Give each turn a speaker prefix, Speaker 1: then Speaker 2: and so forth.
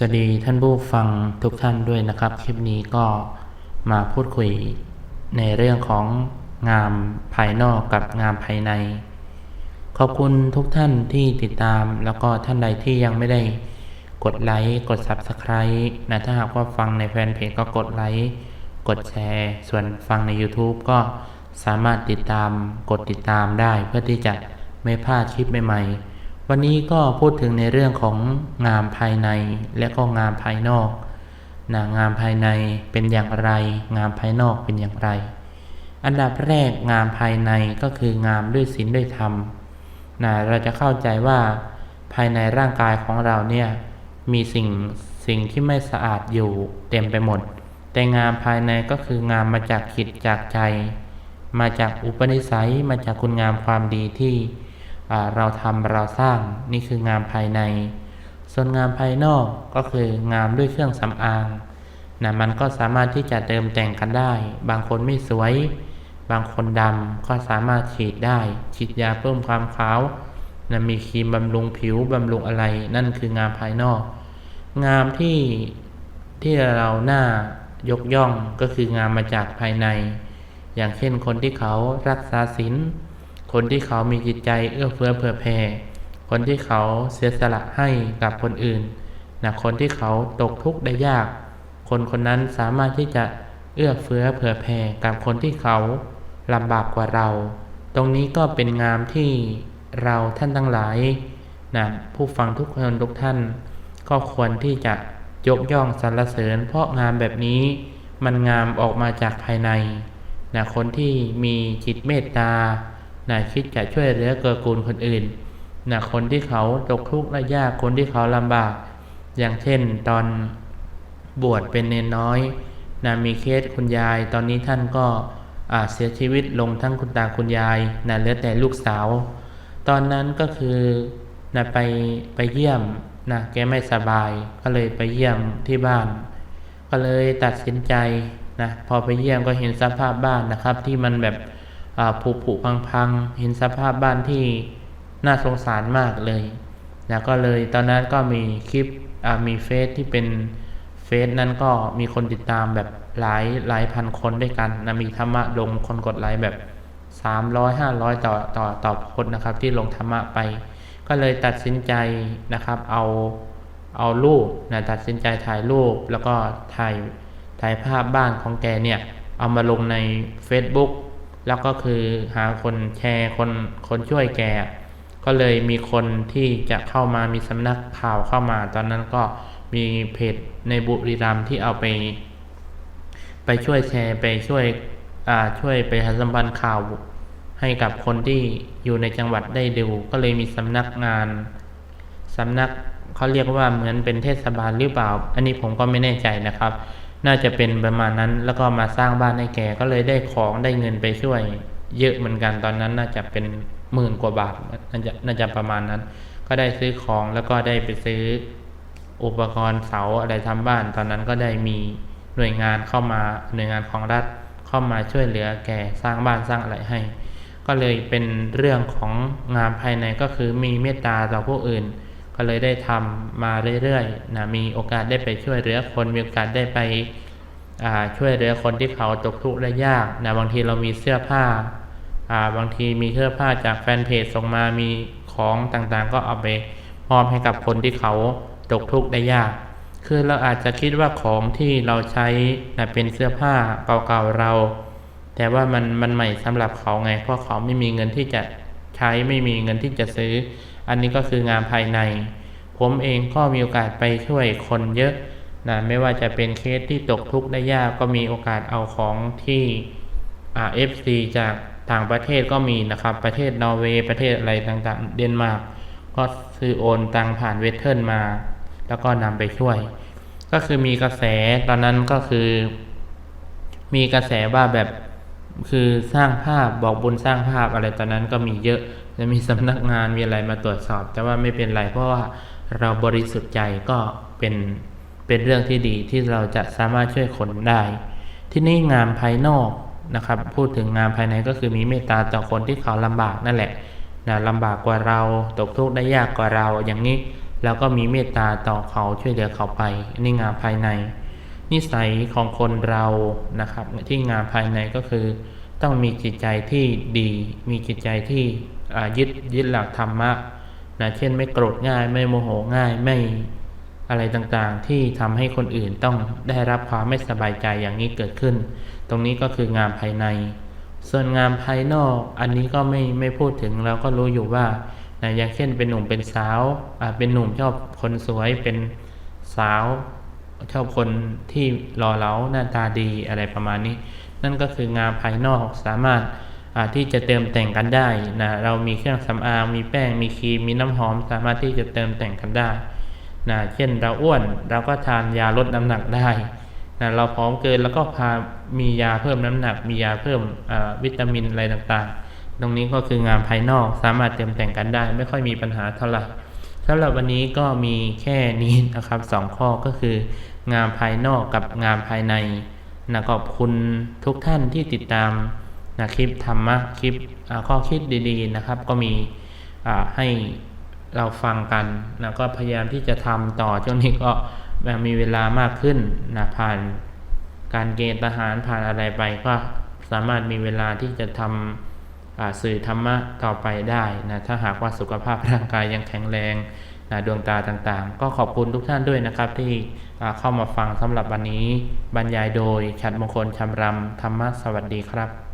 Speaker 1: สวัสดีท่านผู้ฟังทุกท่านด้วยนะครับ คลิปนี้ก็มาพูดคุยในเรื่องของงามภายนอกกับงามภายใน ขอบคุณทุกท่านที่ติดตาม แล้วก็ท่านใดที่ยังไม่ได้กดไลค์กด Subscribe นะถ้าหากว่าฟังในแฟนเพจก็กดไลค์กดแชร์ ส่วนฟังใน YouTube ก็สามารถติดตามกดติดตามได้เพื่อที่จะไม่พลาดคลิปใหม่ๆ วันนี้ก็พูดถึงในเรื่องของงามภายในและก็งามภายนอกนะงามภายในเป็นอย่างไร งามภายนอกเป็นอย่างไร อันดับแรกงามภายในก็คืองามด้วยศีลด้วยธรรมนะเราจะเข้าใจว่าภายในร่างกายของเราเนี่ยมีสิ่งสิ่งที่ไม่สะอาดอยู่เต็มไปหมด แต่งามภายในก็คืองามมาจากจิตจากใจ มาจากอุปนิสัยมาจากคุณงามความดีที่ เราทำเราสร้างนี่คืองามภายใน ส่วนงามภายนอกก็คืองามด้วยเครื่องสำอางนะมันก็สามารถที่จะเติมแต่งกันได้ บางคนไม่สวย บางคนดำก็สามารถฉีดได้ ฉีดยาเพิ่มความขาวนะมีครีมบำรุงผิวบำรุงอะไร นั่นคืองามภายนอก งามที่ที่เราหน้ายกย่องก็คืองามมาจากภายใน อย่างเช่นคนที่เขารักษาศีล คนที่เขามีจิตใจเอื้อเฟื้อเผื่อแผ่ คนที่เขาเสียสละให้กับคนอื่นนะคนที่เขาตกทุกข์ได้ยาก คนคนนั้นสามารถที่จะเอื้อเฟื้อเผื่อแผ่กับคนที่เขาลำบากกว่าเรา ตรงนี้ก็เป็นงามที่เราท่านทั้งหลายนะผู้ฟังทุกคนทุกท่าน ก็ควรที่จะยกย่องสรรเสริญ เพราะงามแบบนี้มันงามออกมาจากภายในนะคนที่มีจิตเมตตา นะคิดจะช่วยเหลือเกื้อกูลคนอื่นนะคนที่เขาตกทุกข์และยากคนที่เขาลำบาก อย่างเช่นตอนบวชเป็นเนนน้อยนะมีเคสคุณยาย ตอนนี้ท่านก็อ่าเสียชีวิตลงทั้งคุณตาคุณยายนะเหลือแต่ลูกสาว ตอนนั้นก็คือนะไปไปเยี่ยมนะแกไม่สบาย ก็เลยไปเยี่ยมที่บ้าน ก็เลยตัดสินใจนะพอไปเยี่ยมก็เห็นสภาพบ้านนะครับ ที่มันแบบ ผุผุพังพังเห็นสภาพบ้านที่น่าสงสารมากเลยนะก็เลยตอนนั้นก็มีคลิปมีเฟซที่เป็นเฟซนั้นก็มีคนติดตามแบบหลายหลายพันคนด้วยกันนะมีธรรมะลงคนกดไลค์แบบ 300 500 ต่อต่อต่อคนนะครับที่ลงธรรมะไป ก็เลยตัดสินใจนะครับเอาเอารูปนะตัดสินใจถ่ายรูปแล้วก็ถ่ายถ่ายภาพบ้านของแกเนี่ย เอามาลงใน Facebook แล้วก็คือหาคนแชร์คนคนช่วยแก ก็เลยมีคนที่จะเข้ามามีสำนักข่าวเข้ามา ตอนนั้นก็มีเพจในบุรีรัมย์ที่เอาไป ไปช่วยแชร์ไปช่วยอ่าช่วยไปหาสัมพันธ์ข่าวให้กับคนที่อยู่ในจังหวัดได้ดู ก็เลยมีสำนักงานสำนักเขาเรียกว่าเหมือนเป็นเทศบาลหรือเปล่า อันนี้ผมก็ไม่แน่ใจนะครับ น่าจะเป็นประมาณนั้นแล้วก็มาสร้างบ้านให้แกก็เลยได้ของได้เงินไปช่วย เยอะเหมือนกันตอนนั้นน่าจะเป็นหมื่นกว่าบาทน่าจะน่าจะประมาณนั้น ก็ได้ซื้อของแล้วก็ได้ไปซื้ออุปกรณ์เสาอะไรทำบ้าน ตอนนั้นก็ได้มีหน่วยงานเข้ามาหน่วยงานของรัฐเข้ามาช่วยเหลือแกสร้างบ้านสร้างอะไรให้ ก็เลยเป็นเรื่องของงานภายในก็คือมีเมตตาต่อผู้อื่น ก็เลยได้ทำมาเรื่อยๆนะมีโอกาสได้ไปช่วยเหลือคนมีโอกาสได้ไปช่วยเหลือคนที่เขาตกทุกข์ได้ยากนะบางทีเรามีเสื้อผ้าบางทีมีเสื้อผ้าจากแฟนเพจส่งมามีของต่างๆ ก็เอาไปมอบให้กับคนที่เขาตกทุกข์ได้ยาก คือเราอาจจะคิดว่าของที่เราใช้นะเป็นเสื้อผ้าเก่าๆเรา แต่ว่ามันมันใหม่สำหรับเขาไงเพราะเขาไม่มีเงินที่จะใช้ไม่มีเงินที่จะซื้อ อันนี้ก็คืองานภายใน ผมเองก็มีโอกาสไปช่วยคนเยอะนะไม่ว่าจะเป็นเคสที่ตกทุกข์ได้ยากก็มีโอกาสเอาของที่เอฟซีจากต่างประเทศก็มีนะครับ ประเทศนอร์เวย์ประเทศอะไรต่างๆ เดนมาร์กก็ซื้อโอนตังผ่านเวทเทิลมา แล้วก็นำไปช่วย ก็คือมีกระแสตอนนั้นก็คือ มีกระแสว่าแบบคือสร้างภาพบอกบุญสร้างภาพอะไรตอนนั้นก็มีเยอะ จะมีสำนักงานมีอะไรมาตรวจสอบ แต่ว่าไม่เป็นไรเพราะว่าเราบริสุทธิ์ใจก็เป็นเป็นเรื่องที่ดีที่เราจะสามารถช่วยคนได้ ที่นี่งานภายนอกนะครับ พูดถึงงานภายในก็คือมีเมตตาต่อคนที่เขาลำบากนั่นแหละนะลำบากกว่าเราตกทุกข์ได้ยากกว่าเราอย่างนี้แล้วก็มีเมตตาต่อเขาช่วยเหลือเขาไปนี่งามภายใน นิสัยของคนเรานะครับที่งามภายในก็คือ ต้องมีจิตใจที่ดี มีจิตใจที่ ยึดยึดหลักธรรมะนะเช่นไม่โกรธง่าย ไม่โมโหง่ายไม่อะไรต่างๆ ที่ทำให้คนอื่นต้องได้รับความไม่สบายใจอย่างนี้เกิดขึ้น ตรงนี้ก็คืองามภายใน ส่วนงามภายนอกอันนี้ก็ไม่ไม่พูดถึงเราก็รู้อยู่ว่านะอย่างเช่นเป็นหนุ่มเป็นสาวเป็นหนุ่มชอบคนสวยเป็นสาวชอบคนที่หล่อเหลาหน้าตาดีอะไรประมาณนี้ นั่นก็คืองามภายนอกสามารถ ที่จะเติมแต่งกันได้นะเรามีเครื่องสำอางมีแป้งมีครีมมีน้ำหอม สามารถที่จะเติมแต่งกันได้นะเช่นเราอ้วนเราก็ทานยาลดน้ำหนักได้นะเราผอมเกินแล้วก็พามียาเพิ่มน้ำหนัก มียาเพิ่มวิตามินอะไรต่างๆ ตรงนี้ก็คืองามภายนอกสามารถเติมแต่งกันได้ ไม่ค่อยมีปัญหาเท่าไหร่สำหรับวันนี้ก็มีแค่นี้นะครับสองข้อก็คืองามภายนอกกับงามภายในนะขอบคุณทุกท่านที่ติดตาม นะคลิปธรรมะคลิปข้อคิดดีๆนะครับ ก็มีให้เราฟังกันนะก็พยายามที่จะทำต่อช่วงนี้ก็มีเวลามากขึ้นนะผ่านการเกณฑ์ทหารผ่านอะไรไปก็สามารถมีเวลาที่จะทำสื่อธรรมะต่อไปได้นะถ้าหากว่าสุขภาพร่างกายยังแข็งแรงนะดวงตาต่างๆ ก็ขอบคุณทุกท่านด้วยนะครับ ที่เข้ามาฟังสำหรับวันนี้บรรยายโดย ฉัดมงคลชำรำธรรมะสวัสดีครับ